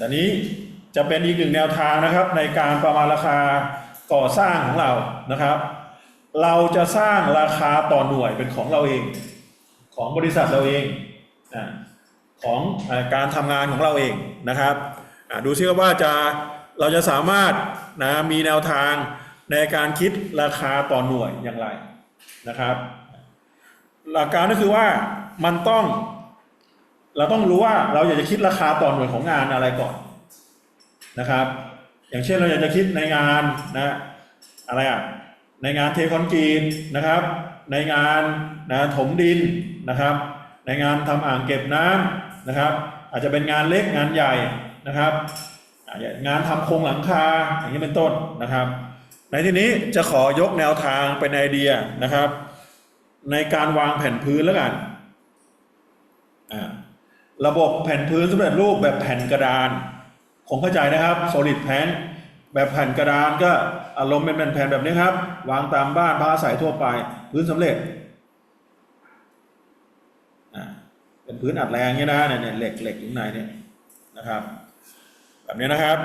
ตอนนี้จะเป็นอีกหนึ่งแนวทางนะครับในการประมาณราคาก่อสร้างของเรานะครับ เราจะสร้างราคาต่อหน่วยเป็นของเราเอง ของบริษัทเราเองอของอการทำงานของเราเองนะครับดูซิว่าจะเราจะสามารถนะมีแนวทางในการคิดราคาต่อหน่วยอย่างไรนะครับ หลักการก็คือว่ามันต้อง เราต้องรู้ว่าเราอยากจะคิดราคาต่อหน่วยของงานอะไรก่อนนะครับ อย่างเช่นเราอยากจะคิดในงานนะอะไรอะในงานเทคอนกรีตนะครับ ในงานนะถมดินนะครับ ในงานทำอ่างเก็บน้ำนะครับ อาจจะเป็นงานเล็กงานใหญ่นะครับ งานทำโครงหลังคาอย่างนี้เป็นต้นนะครับ ในที่นี้จะขอยกแนวทางเป็นไอเดียนะครับ ในการวางแผ่นพื้นแล้วกันอ่า ระบบแผ่นพื้นสำเร็จรูปแบบแผ่นกระดานคงเข้าใจนะครับ solid plan แบบแผ่นกระดานก็อารมณ์เป็นแผ่นแบบนี้ครับ วางตามบ้านพักอาศัยทั่วไป พื้นสำเร็จเป็นพื้นอัดแรงเนี่ยนะเนี่ยเหล็กเหล็กอยู่ในเนี่ยนะครับ แบบนี้นะครับ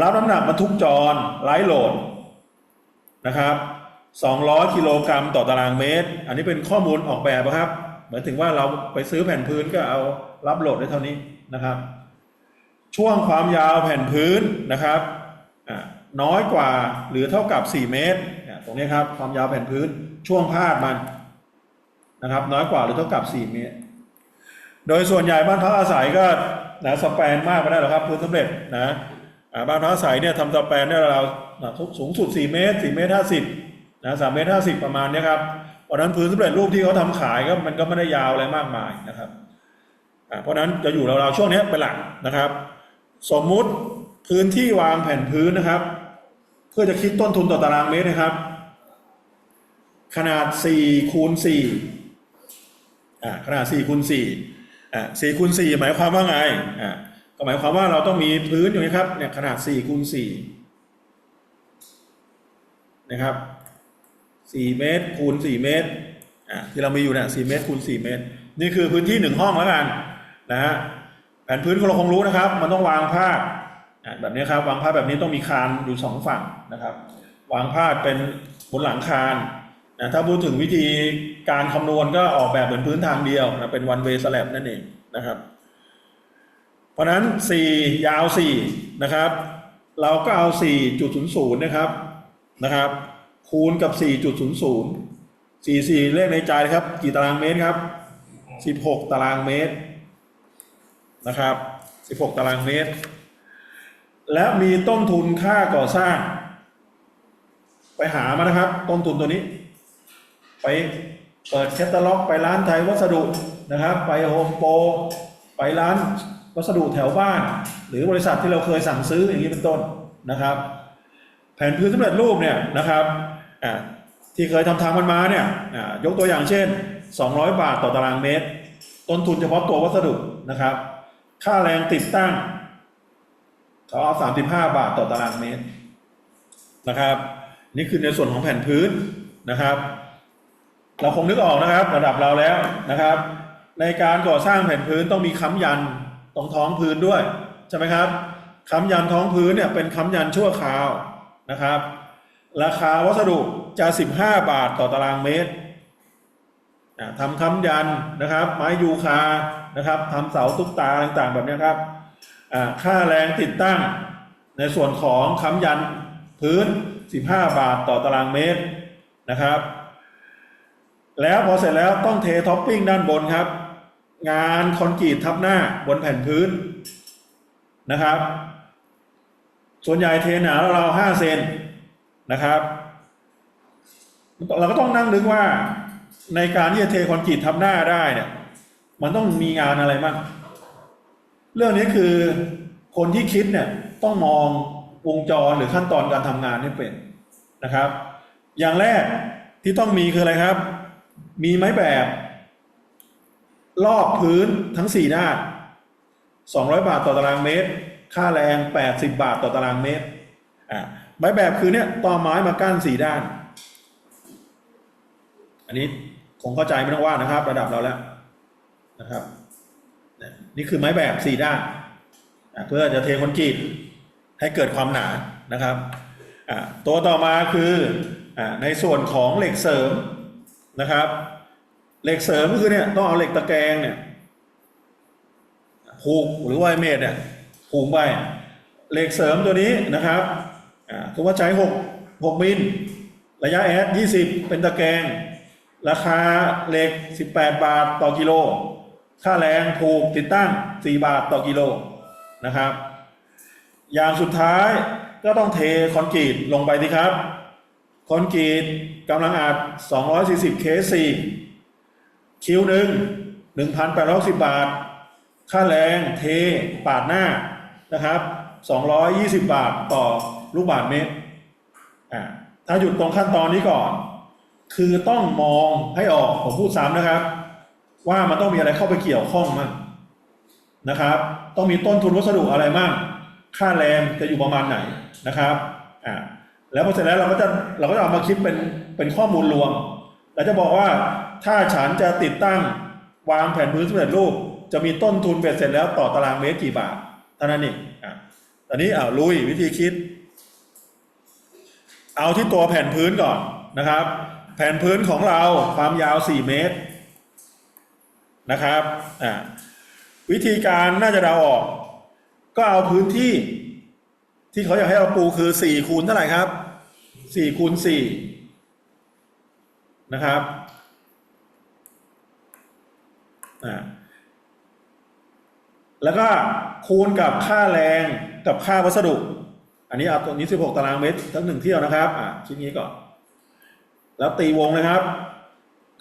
รับน้ำหนักบรรทุกจรไร้โหลดนะครับ200กิโลกรัมต่อตารางเมตร อันนี้เป็นข้อมูลออกแบบนะครับ หมายถึงว่าเราไปซื้อแผ่นพื้นก็เอารับโหลดได้เท่านี้นะครับ ช่วงความยาวแผ่นพื้นนะครับน้อยกว่าหรือเท่ากับ 4 เมตรเนี่ยตรงนี้ครับความยาวแผ่นพื้นช่วงพาดมันนะครับ น้อยกว่าหรือเท่ากับ 4 เมตร โดยส่วนใหญ่บ้านพักอาศัยก็นะสแปนมากไปได้หรอกครับพื้นสำเร็จนะบ้านพักอาศัยเนี่ยทำสแปนได้เราวๆสูงสุด 4 เมตร 4 เมตร 50นะ3เมตร 50 ประมาณนี้ครับ เพราะนั้นพื้นสำเร็จรูปที่เขาทำขายก็มันก็ไม่ได้ยาวอะไรมากมายนะครับเพราะนั้นจะอยู่ราวๆช่วงนี้เป็นหลักนะครับ สมมุติพื้นที่วางแผ่นพื้นนะครับ เพื่อจะคิดต้นทุนต่อตารางเมตรนะครับ ขนาด4คูณ4อ่าขนาด4คูณ4อ่า4คูณ4หมายความว่าไงอ่าก็หมายความว่าเราต้องมีพื้นอยู่นะครับเนี่ยขนาด4คูณ4นะครับ 4เมตรคูณ4เมตรอ่าที่เรามีอยู่เนี่ย4เมตรคูณ4เมตร นี่คือพื้นที่หนึ่งห้องแล้วกันนะฮะแผ่นพื้นเราคงรู้นะครับ มันต้องวางผ้าอะแบบนี้ครับ วางผ้าแบบนี้ต้องมีคานอยู่สองฝั่งนะครับ วางผ้าเป็นบนหลังคานนะถ้าพูดถึงวิธีการคำนวณก็ออกแบบเหมือนพื้นทางเดียวนะเป็น one way slab นั่นเองนะครับ เพราะฉะนั้น 4 ยาว 4 นะครับ เราก็เอา 4.00 นะครับนะครับ คูณกับ 4.00 44 เลขในใจครับ กี่ตารางเมตรครับ 16 ตารางเมตรนะครับ 16 ตารางเมตร และมีต้นทุนค่าก่อสร้าง ไปหามานะครับ ต้นทุนตัวนี้ ไปเปิดแคตตาล็อกไปร้านไทยวัสดุนะครับ ไปโฮมโปรไปร้านวัสดุแถวบ้าน หรือบริษัทที่เราเคยสั่งซื้ออย่างนี้เป็นต้นนะครับ แผนพื้นสำเร็จรูปเนี่ยนะครับ ที่เคยทำทางมันมาเนี่ยยกตัวอย่างเช่น 200 บาทต่อตารางเมตร ต้นทุนเฉพาะตัววัสดุนะครับ ค่าแรงติดตั้งเขาเอา35 บาทต่อตารางเมตรนะครับ นี่คือในส่วนของแผ่นพื้นนะครับ เราคงนึกออกนะครับ ระดับเราแล้วนะครับ ในการก่อสร้างแผ่นพื้นต้องมีค้ำยันตรงท้องพื้นด้วยใช่ไหมครับค้ำยันท้องพื้นเนี่ยเป็นค้ำยันชั่วคราวนะครับ ราคาวัสดุจะ 15 บาทต่อตารางเมตรทำค้ำยันนะครับ ไม้ยูคานะครับทำเสาตุ๊กตาต่างๆแบบนี้ครับค่าแรงติดตั้ง ในส่วนของค้ำยันพื้น 15 บาทต่อตารางเมตรนะครับ แล้วพอเสร็จแล้วต้องเทท็อปปิ้งด้านบนครับ งานคอนกรีตทับหน้าบนแผ่นพื้นนะครับ ส่วนใหญ่เทหนาเราห้าเซน นะครับ เราก็ต้องนั่งนึกว่าในการที่จะเทคอนกรีตทับหน้าได้เนี่ยมันต้องมีงานอะไรบ้างเรื่องนี้คือคนที่คิดเนี่ยต้องมองวงจรหรือขั้นตอนการทำงานให้เป็นนะครับ อย่างแรกที่ต้องมีคืออะไรครับ มีไม้แบบรอบพื้นทั้ง4หน้า200 บาทต่อตารางเมตร ค่าแรง 80 บาทต่อตารางเมตรอ่า ไม้แบบคือเนี่ยต่อไม้มากั้นสี่ด้าน อันนี้คงเข้าใจไม่ต้องว่านะครับ ระดับเราแล้วนะครับ นี่คือไม้แบบสี่ด้าน เพื่อจะเทคอนกรีตให้เกิดความหนานะครับตัวต่อมาคืออในส่วนของเหล็กเสริมนะครับ เหล็กเสริมก็คือเนี่ยต้องเอาเหล็กตะแกรงเนี่ยผูกหรือว่าไอ้เมตรเนี่ยผูกไปเหล็กเสริมตัวนี้นะครับ ถือว่าใช้หกหกมิลระยะแอดยี่สิบเป็นตะแกรงราคาเหล็กสิบแปดบาทต่อกิโล ค่าแรงผูกติดตั้งสี่บาทต่อกิโลนะครับ อย่างสุดท้ายก็ต้องเทคอนกรีตลงไปสิครับ คอนกรีตกำลังอัด240เคส4คิวหนึ่ง1,810 บาท ค่าแรงเทปาดหน้านะครับ 220 บาทต่อ ลูกบาทเมตรอ่าถ้าหยุดตรงขั้นตอนนี้ก่อน คือต้องมองให้ออกผมพูดซ้ำนะครับ ว่ามันต้องมีอะไรเข้าไปเกี่ยวข้องมั่งนะครับ ต้องมีต้นทุนวัสดุอะไรมั่งค่าแรงจะอยู่ประมาณไหนนะครับอ่าแล้วพอเสร็จแล้วเราก็จะเราก็จะเอามาคิดเป็นเป็นข้อมูลรวมเราจะบอกว่าถ้าฉันจะติดตั้งวางแผนพื้นสำเร็จรูป จะมีต้นทุนเบ็ดเสร็จแล้วต่อตารางเมตรกี่บาทเท่านั้นเองอะตอนนี้อ่าลุยวิธีคิด เอาที่ตัวแผ่นพื้นก่อนนะครับ แผ่นพื้นของเราความยาว 4 เมตรนะครับอ่าวิธีการน่าจะเดาออก ก็เอาพื้นที่ ที่เขาอยากให้เราปูคือสี่คูณเท่าไหร่ครับสี่คูณสี่นะครับอ่าแล้วก็คูณกับค่าแรงกับค่าวัสดุ อันนี้เอาตัวนี้ 16 ตารางเมตรทั้งหนึ่งเที่ยวนะครับ อ่าชิ้นนี้ก่อน แล้วตีวงนะครับ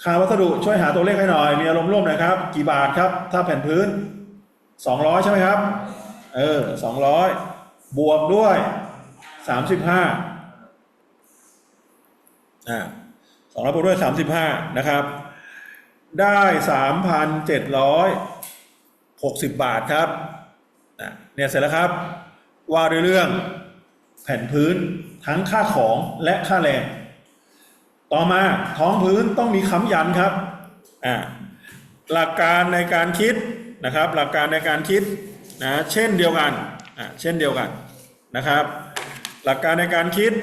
ค่าวัสดุช่วยหาตัวเลขให้หน่อย มีอารมณ์ร่วมนะครับ กี่บาทครับ ถ้าแผ่นพื้น 200 ใช่ไหมครับ เออ 200 บวกด้วย 35 อ่า200บวกด้วย 35 นะครับ ได้ 3,760 บาทครับอะเนี่ยเสร็จแล้วครับว่าด้วยเรื่อง แผ่นพื้นทั้งค่าของและค่าแรง ต่อมาท้องพื้นต้องมีค้ำยันครับอ่าหลักการในการคิดนะครับ หลักการในการคิดนะเช่นเดียวกันอ่าเช่นเดียวกันนะครับ หลักการในการคิด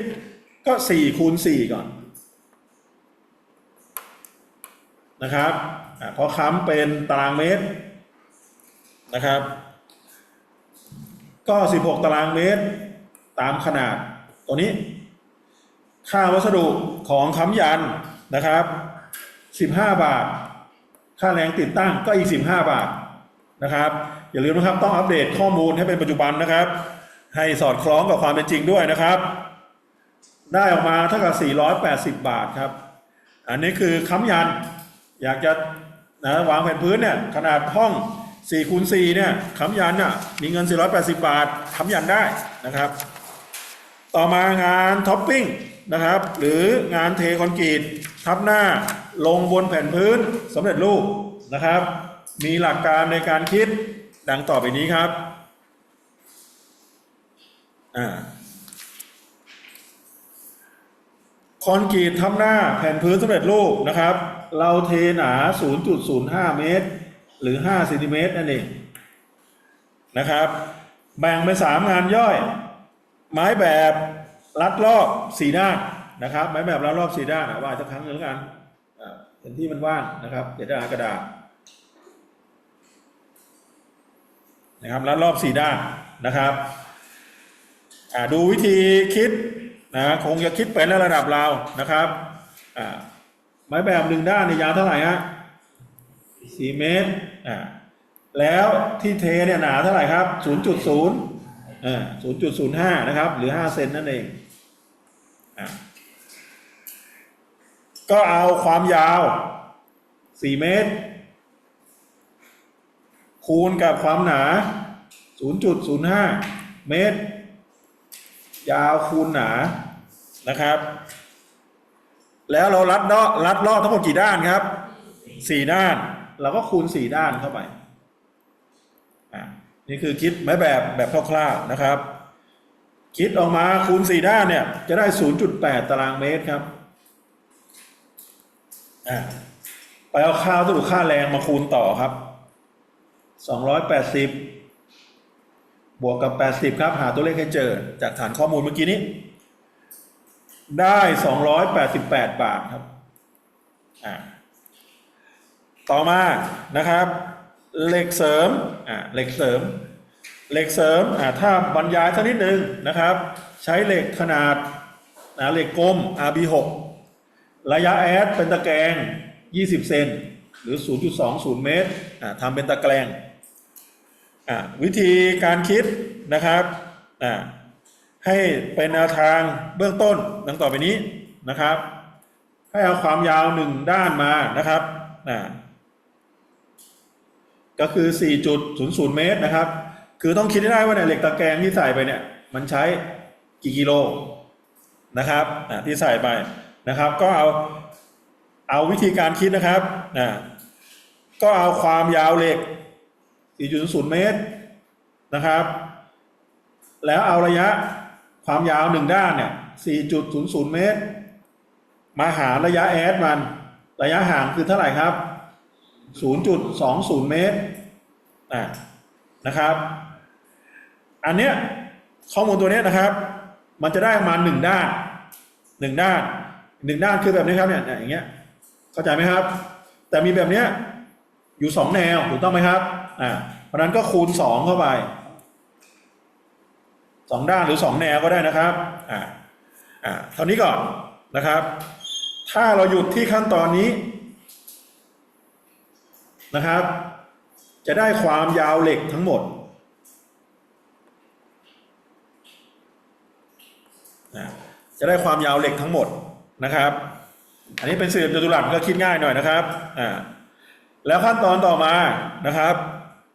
ก็4คูณ4ก่อนนะครับอาเพราะค้ำเป็นตารางเมตรนะครับ ก็ 16 ตารางเมตร ตามขนาดตัวนี้ ค่าวัสดุของค้ำยันนะครับ 15 บาท ค่าแรงติดตั้งก็อีก 15 บาทนะครับ อย่าลืมนะครับต้องอัปเดตข้อมูลให้เป็นปัจจุบันนะครับ ให้สอดคล้องกับความเป็นจริงด้วยนะครับ ได้ออกมาเท่ากับ 480 บาทครับ อันนี้คือค้ำยัน อยากจะนะวางแผ่นพื้นเนี่ยขนาดห้อง4คูณ4เนี่ยค้ำยันน่ะมีเงิน 480 บาทค้ำยันได้นะครับ ต่อมางานท็อปปิ้งนะครับ หรืองานเทคอนกรีตทับหน้าลงบนแผ่นพื้นสำเร็จรูปนะครับ มีหลักการในการคิดดังต่อไปนี้ครับอ่าคอนกรีตทับหน้าแผ่นพื้นสำเร็จรูปนะครับ เราเทหนา 0.05 เมตร หรือ5เซนติเมตรนั่นเองนะครับ แบ่งเป็นสามงานย่อย ไม้แบบรัดรอบสีด้านนะครับ ไม้แบบรัดรอบสีด้านอะวาดสักครั้งหนึ่งแล้วกันเห็นที่มันว่างนะครับเดี๋ยวจะหากระดาษนะครับรัดรอบสีด้านนะครับดูวิธีคิดนะคงจะคิดเป็นในระดับเรานะครับอ่าไม้แบบหนึ่งด้านในยาวเท่าไหร่ฮะสี่เมตรอ่าแล้วที่เทเนี่ยหนาเท่าไหร่ครับ ศูนย์จุดศูนย์อ่า0.05นะครับ หรือ5เซนนั่นเองอก็เอาความยาว4เมตร คูณกับความหนา 0.05 เมตร ยาวคูณหนานะครับ แล้วเรารัดเลาะรัดเลาะทั้งหมดกี่ด้านครับ 4 ด้าน เราก็คูณ 4 ด้านเข้าไป นี่คือคิดไม้แบบแบบคร่าวๆนะครับ คิดออกมาคูณสี่ด้านเนี่ย จะได้ 0.8 ตารางเมตรครับอะไปเอาค่าวัสดุค่าแรงมาคูณต่อครับสองร้อยแปดสิบวกกับแปดสิบครับ หาตัวเลขให้เจอ จากฐานข้อมูลเมื่อกี้นี้ ได้สองร้อยแปดสิบแปดบาทครับ อ่าต่อมานะครับ เหล็กเสริมอ่าเหล็กเสริม เหล็กเสริมอ่าถ้าบรรยายสักนิดหนึ่งนะครับ ใช้เหล็กขนาดนะเหล็กกลม RB6 ระยะแอดเป็นตะแกรง 20 เซนหรือ 0.20 เมตรอ่าทำเป็นตะแกรงอ่าวิธีการคิดนะครับอ่าให้เป็นแนวทางเบื้องต้นดังต่อไปนี้นะครับ ให้เอาความยาวหนึ่งด้านมานะครับอ่า ก็คือ 4.00 เมตรนะครับ คือต้องคิดให้ได้ว่าเนี่ยเหล็กตะแกรงที่ใส่ไปเนี่ย มันใช้กี่กิโลนะครับที่ใส่ไปนะครับ ก็เอาเอาวิธีการคิดนะครับอ่าก็เอาความยาวเหล็ก 4.00 เมตรนะครับ แล้วเอาระยะความยาวหนึ่งด้านเนี่ย 4.00 เมตร มาหารระยะแอดมัน ระยะห่างคือเท่าไหร่ครับ 0.20 เมตรนะครับ อันเนี้ยข้อมูลตัวเนี้ยนะครับ มันจะได้มาหนึ่งด้านหนึ่งด้านหนึ่งด้านคือแบบนี้ครับเนี่ยเนี่ยอย่างเงี้ยเข้าใจไหมครับ แต่มีแบบเนี้ยอยู่สองแนวถูกต้องไหมครับอ่าเพราะฉะนั้นก็คูณสองเข้าไปสองด้านหรือสองแนวก็ได้นะครับอ่าอ่าเท่านี้ก่อนนะครับ ถ้าเราหยุดที่ขั้นตอนนี้ นะครับ จะได้ความยาวเหล็กทั้งหมดนะจะได้ความยาวเหล็กทั้งหมดนะครับ อันนี้เป็นสี่เหลี่ยมจัตุรัสก็คิดง่ายหน่อยนะครับอ่าแล้วขั้นตอนต่อมานะครับ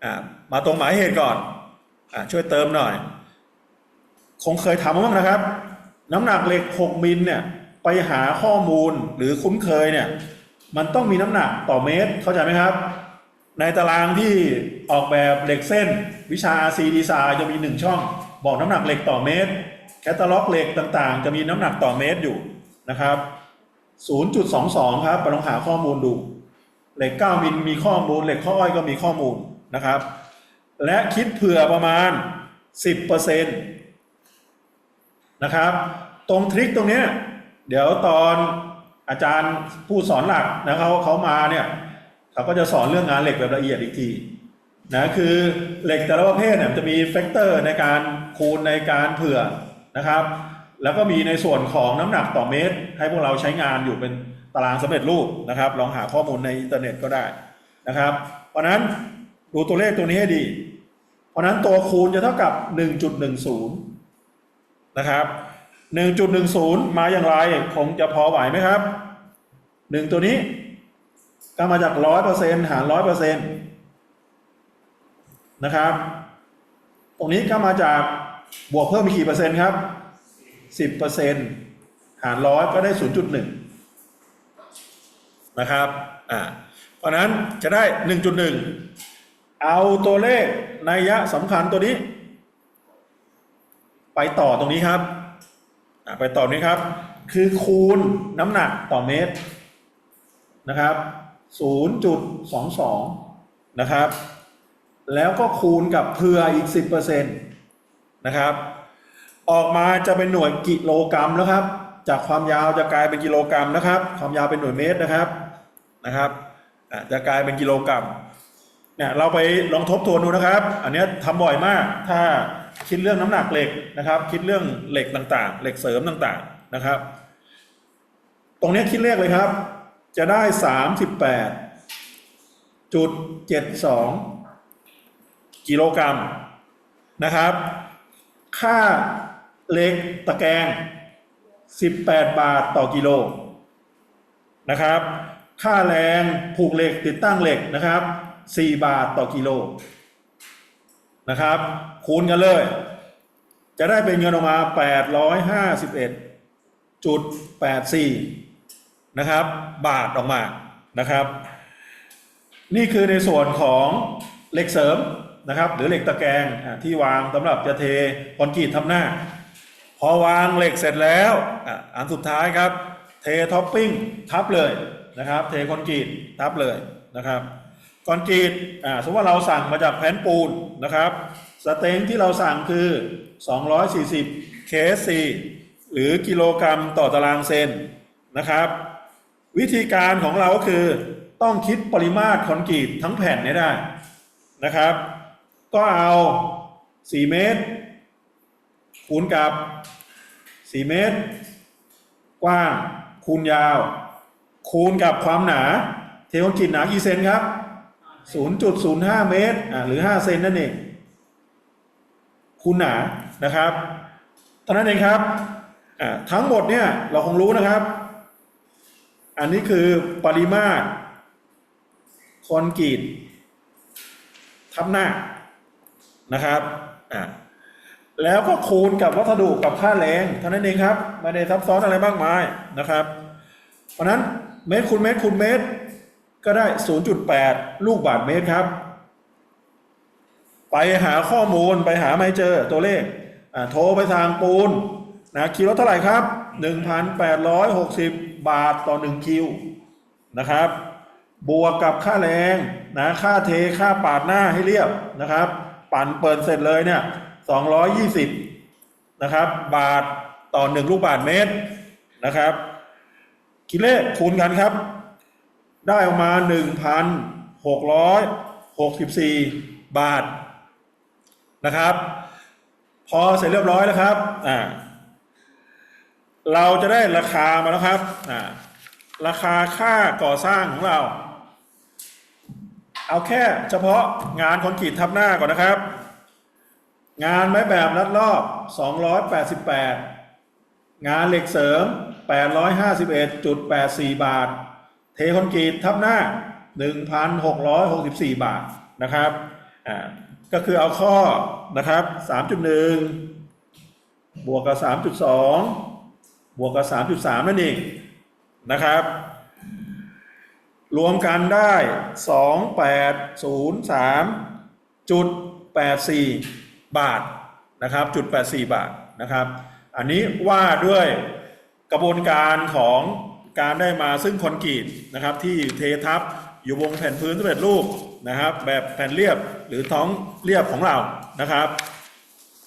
อ่ามาตรงหมายเหตุก่อนอ่าช่วยเติมหน่อย คงเคยทำมาบ้างนะครับ น้ำหนักเหล็ก 6 มิลเนี่ยไปหาข้อมูลหรือคุ้นเคยเนี่ย มันต้องมีน้ำหนักต่อเมตรเข้าใจไหมครับ ในตารางที่ออกแบบเหล็กเส้น วิชา RC Design จะมีหนึ่งช่อง บอกน้ำหนักเหล็กต่อเมตร แคตตาล็อกเหล็กต่างๆ จะมีน้ำหนักต่อเมตรอยู่นะครับ 0.22 ครับไปลองหาข้อมูลดู เหล็ก 9 มิลมีข้อมูล เหล็กข้ออ้อยก็มีข้อมูลนะครับ และคิดเผื่อประมาณ 10%นะครับ ตรงทริคตรงนี้ เดี๋ยวตอนอาจารย์ผู้สอนหลักนะเขาเขามาเนี่ย เขาก็จะสอนเรื่องงานเหล็กแบบละเอียดอีกทีนะคือเหล็กแต่ละประเภทเนี่ยจะมีแฟกเตอร์ในการคูณในการเผื่อนะครับ แล้วก็มีในส่วนของน้ำหนักต่อเมตร ให้พวกเราใช้งานอยู่เป็นตารางสำเร็จรูปนะครับ ลองหาข้อมูลในอินเทอร์เน็ตก็ได้นะครับ เพราะนั้นดูตัวเลขตัวนี้ให้ดี เพราะฉะนั้นตัวคูณจะเท่ากับ 1.10 นะครับ 1.10 มาอย่างไรคงจะพอไหวไหมครับ 1 ตัวนี้ ก็มาจาก100%หาร100%นนะครับ ตรงนี้ก็มาจากบวกเพิ่มอีกกี่เปอร์เซ็นต์ครับ10%หารร้อยก็ได้0.1นย์จุดหนึ่งนะครับ อ่า เพราะนั้นจะได้1.1เอาตัวเลขนัยยะสำคัญตัวนี้ ไปต่อตรงนี้ครับ ไปต่อนี้ครับ คือคูณน้ำหนักต่อเมตรนะครับ 0.22 นะครับ แล้วก็คูณกับเพื่ออีก 10%นะครับ ออกมาจะเป็นหน่วยกิโลกรัมแล้วครับ จากความยาวจะกลายเป็นกิโลกรัมนะครับ ความยาวเป็นหน่วยเมตรนะครับนะครับจะกลายเป็นกิโลกรัมเนี่ยเราไปลองทบทวนดูนะครับ อันนี้ยทำบ่อยมาก ถ้าคิดเรื่องน้ำหนักเหล็กนะครับ คิดเรื่องเหล็กต่างๆ เหล็กเสริมต่างๆนะครับ ตรงนี้คิดเลขเลยครับ จะได้สามสิบแปดจุดเจ็ดสองกิโลกรัมนะครับ ค่าเหล็กตะแกรง18บแปดบาทต่อกิโลนะครับ ค่าแรงผูกเหล็กติดตั้งเหล็กนะครับ4บาทต่อกิโลนะครับ คูณกันเลย จะได้เป็นเงินออกมา851.84 นะครับ บาทออกมานะครับ นี่คือในส่วนของเหล็กเสริมนะครับ หรือเหล็กตะแกรงที่วางสำหรับจะเทคอนกรีตทับหน้า พอวางเหล็กเสร็จแล้วอันสุดท้ายครับ เทท็อปปิ้งทับเลยนะครับ เทคอนกรีตทับเลยนะครับคอนกรีตสมมติว่าเราสั่งมาจากแผ่นปูนนะครับสเต็งที่เราสั่งคือ 240 KSC หรือกิโลกรัมต่อตารางเซนนะครับ วิธีการของเราก็คือต้องคิดปริมาตรคอนกรีตทั้งแผ่นให้ได้นะครับ ก็เอา 4 เมตร คูณกับ 4 เมตร กว้าง คูณยาว คูณกับความหนา เทคอนกรีตหนากี่เซนครับ 0.05 เมตรอ่าหรือ 5 เซนนั่นเอง คูณหนานะครับเท่านั้นเองครับอ่าทั้งหมดเนี่ยเราคงรู้นะครับ อันนี้คือปริมาตรคอนกรีตทับหน้านะครับอ่าแล้วก็คูณกับวัสดุกับค่าแรงเท่านั้นเองครับไม่ได้ซับซ้อนอะไรมากมายนะครับ เพราะฉะนั้นเมตรคูณเมตรคูณเมตร ก็ได้ 0.8 ลูกบาทเมตรครับ ไปหาข้อมูลไปหาไม่เจอตัวเลขอ่าโทรไปทางปูน นะคิวละเท่าไหร่ครับ 1,860 บาทต่อ 1 คิวนะครับ บวกกับค่าแรงนะค่าเทค่าปาดหน้าให้เรียบนะครับ ปั่นเปิดเสร็จเลยเนี่ย 220 นะครับ บาทต่อ 1 ลูกบาทเมตรนะครับ คิดเลขคูณกันครับ ได้ออกมา 1,664 บาทนะครับ พอเสร็จเรียบร้อยแล้วครับอ่า เราจะได้ราคามาแล้วครับอ่าราคาค่าก่อสร้างของเรา เอาแค่เฉพาะงานคอนกรีตทับหน้าก่อนนะครับ งานไม้แบบรัดรอบ 288 งานเหล็กเสริม 851.84 บาท เทคอนกรีตทับหน้า 1,664 บาทนะครับอ่าก็คือเอาข้อนะครับ 3.1 บวกกับ 3.2 บวกกับ 3.3 นั่นเองนะครับ รวมกันได้ 2803.84 บาทนะครับจุด84 บาทนะครับ อันนี้ว่าด้วยกระบวนการของการได้มาซึ่งคอนกรีตนะครับ ที่เททับอยู่บนแผ่นพื้นสำเร็จรูปนะครับ แบบแผ่นเรียบหรือท้องเรียบของเรานะครับ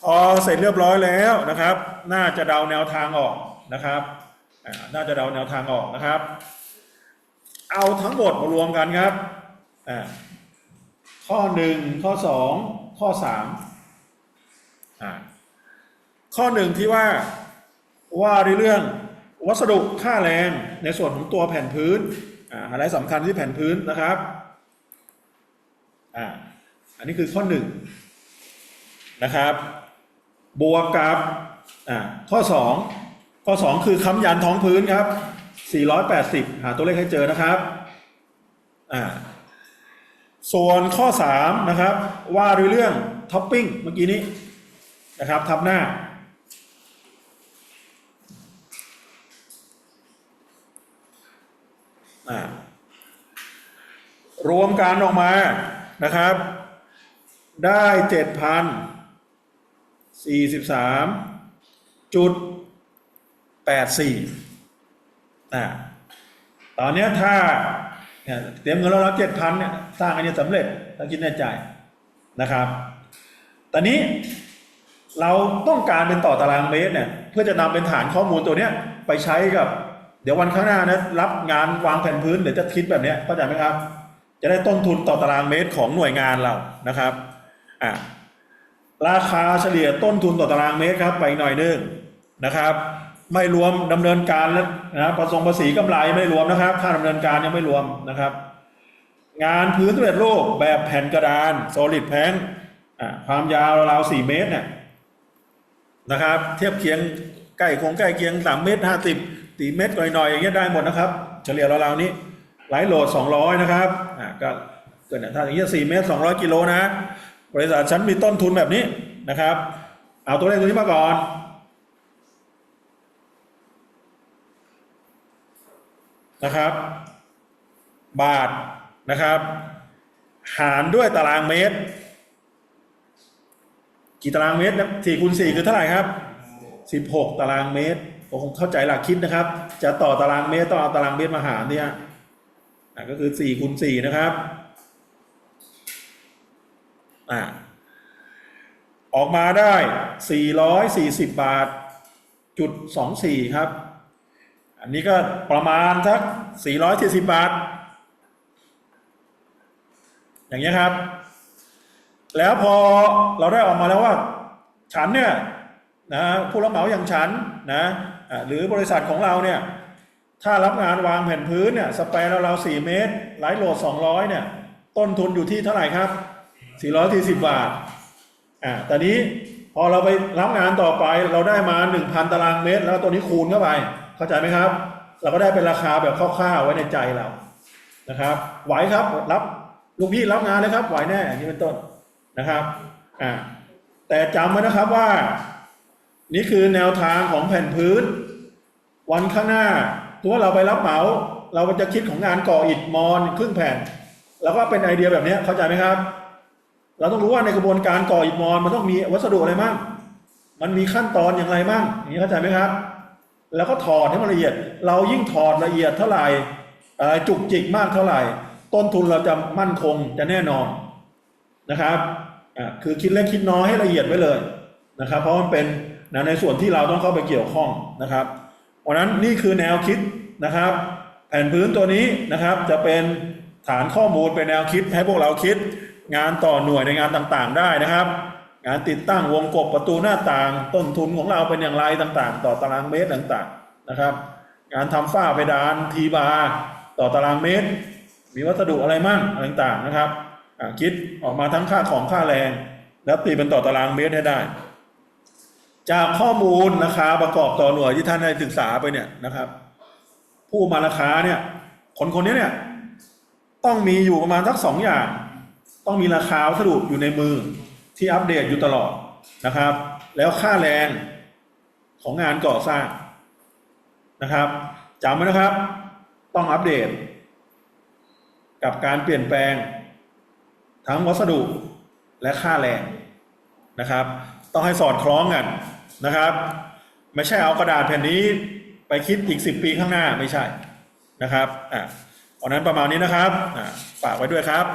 พอเสร็จเรียบร้อยแล้วนะครับ น่าจะเดาแนวทางออก นะครับน่าจะเดาแนวทางออกนะครับ เอาทั้งหมดมารวมกันครับข้อหนึ่งข้อสองข้อสามข้อหนึ่งที่ว่าว่าในเรื่องวัสดุค่าแรงในส่วนของตัวแผ่นพื้นอ่าอะไรสำคัญที่แผ่นพื้นนะครับอ่าอันนี้คือข้อหนึ่งนะครับ บวกกับอ่าข้อสอง ข้อสองคือค้ำยันท้องพื้นครับ 480 หาตัวเลขให้เจอนะครับอ่าส่วนข้อ 3 นะครับ ว่าด้วยเรื่องท็อปปิ้งเมื่อกี้นี้นะครับทับหน้าอ่ารวมการออกมานะครับ ได้เจ็ดพันสี่สิบสามจุด แปดสี่อ่าตอนเนี้ยถ้าเนี่ยเตรียมเงินแล้วรับเจ็ดพันเนี่ยสร้างอันนี้สำเร็จถ้าคิดในใจนะครับ ตอนนี้เราต้องการเป็นต่อตารางเมตรเนี่ยเพื่อจะนำเป็นฐานข้อมูลตัวเนี้ยไปใช้กับ เดี๋ยววันข้างหน้านะรับงานวางแผ่นพื้นเดี๋ยวจะคิดแบบเนี้ยเข้าใจไหมครับ จะได้ต้นทุนต่อตารางเมตรของหน่วยงานเรานะครับอะราคาเฉลี่ยต้นทุนต่อตารางเมตรครับ ไปหน่อยนึงนะครับ ไม่รวมดำเนินการแล้วนะประสงภาษีกำไรไม่รวมนะครับ ค่าดำเนินการยังไม่รวมนะครับ งานพื้นสำเร็จรูปแบบแผ่นกระดาน solid p a n อะความยาวราวๆ4เมตรเนี่ยนะครับ เทียบเคียงใกล้คงใกล้เคียง3เมตร50ตีเมตรหน่อยๆอย่างเงี้ยได้หมดนะครับ เฉลี่ยราวๆนี้ไลท์โหลด200นะครับอะก็เกิดถ้าอย่างเงี้ย4เมตร200กิโลนะบริษัทฉันมีต้นทุนแบบนี้นะครับ เอาตัวเลขตัวนี้มาก่อน นะครับ บาทนะครับ หารด้วยตารางเมตร กี่ตารางเมตรนะสี่คูณสี่คือเท่าไหร่ครับสิบหกตารางเมตรผมคงเข้าใจหลักคิดนะครับ จะต่อตารางเมตรต้องเอาตารางเมตรมาหารเนี่ยอะก็คือสี่คูณสี่นะครับอ่าออกมาได้ 440 บาทจุด24 ครับ อันนี้ก็ประมาณสัก 470 บาท อย่างนี้ยครับ แล้วพอเราได้ออกมาแล้วว่าฉันเนี่ยนะผู้รับเหมาอย่างฉันนะหรือบริษัทของเราเนี่ยถ้ารับงานวางแผ่นพื้นเนี่ยสเปรเราเรา4เมตรไลท์โหลด 200เนี่ยต้นทุนอยู่ที่เท่าไหร่ครับ 440 บาทอ่าแต่นี้พอเราไปรับงานต่อไปเราได้มา 1,000 ตารางเมตร แล้วตัวนี้คูณเข้าไป เข้าใจไหมครับ เราก็ได้เป็นราคาแบบคร่าวๆไว้ในใจเรานะครับ ไหวครับรับลูกพี่รับงานเลยครับ ไหวแน่อย่างนี้เป็นต้นนะครับอ่าแต่จำไว้นะครับว่า นี่คือแนวทางของแผ่นพื้น วันข้างหน้าตัวเราไปรับเหมา เราจะคิดของงานก่ออิฐมอนครึ่งแผ่น แล้วก็เป็นไอเดียแบบนี้เข้าใจไหมครับ เราต้องรู้ว่าในกระบวนการก่ออิฐมอนมันต้องมีวัสดุอะไรบ้างมันมีขั้นตอนอย่างไรบ้างอย่างนี้เข้าใจไหมครับ แล้วก็ถอดให้มันละเอียด เรายิ่งถอดละเอียดเท่าไหร่จุกจิกมากเท่าไหร่ ต้นทุนเราจะมั่นคงจะแน่นอนนะครับคือคิดเล็กคิดน้อยให้ละเอียดไว้เลยนะครับ เพราะมันเป็นนะในส่วนที่เราต้องเข้าไปเกี่ยวข้องนะครับเพราะนั้นนี่คือแนวคิดนะครับ แผ่นพื้นตัวนี้นะครับ จะเป็นฐานข้อมูลเป็นแนวคิดให้พวกเราคิดงานต่อหน่วยในงานต่างๆได้นะครับ งานติดตั้งวงกบประตูหน้าต่าง ต้นทุนของเราเป็นอย่างไรต่างๆ ต่อตารางเมตรต่างๆนะครับงานทำฝ้าเพดานทีบาร์ต่อตารางเมตร มีวัสดุอะไรมั่งอะไรต่างๆนะครับคิดออกมาทั้งค่าของค่าแรง แล้วตีเป็นต่อตารางเมตรให้ได้ จากข้อมูลราคาประกอบต่อหน่วยที่ท่านได้ศึกษาไปเนี่ยนะครับ ผู้มาราคาเนี่ยคนคนนี้เนี่ยต้องมีอยู่ประมาณสักสองอย่าง ต้องมีราคาวัสดุอยู่ในมือ ที่อัปเดตอยู่ตลอดนะครับ แล้วค่าแรงของงานก่อสร้างนะครับจำไว้นะครับ ต้องอัปเดต กับการเปลี่ยนแปลง ทั้งวัสดุและค่าแรงนะครับ ต้องให้สอดคล้องกันนะครับ ไม่ใช่เอากระดาษแผ่นนี้ไปคิดอีกสิบปีข้างหน้าไม่ใช่นะครับอะเพราะฉะนั้นประมาณนี้นะครับอะฝากไว้ด้วยครับ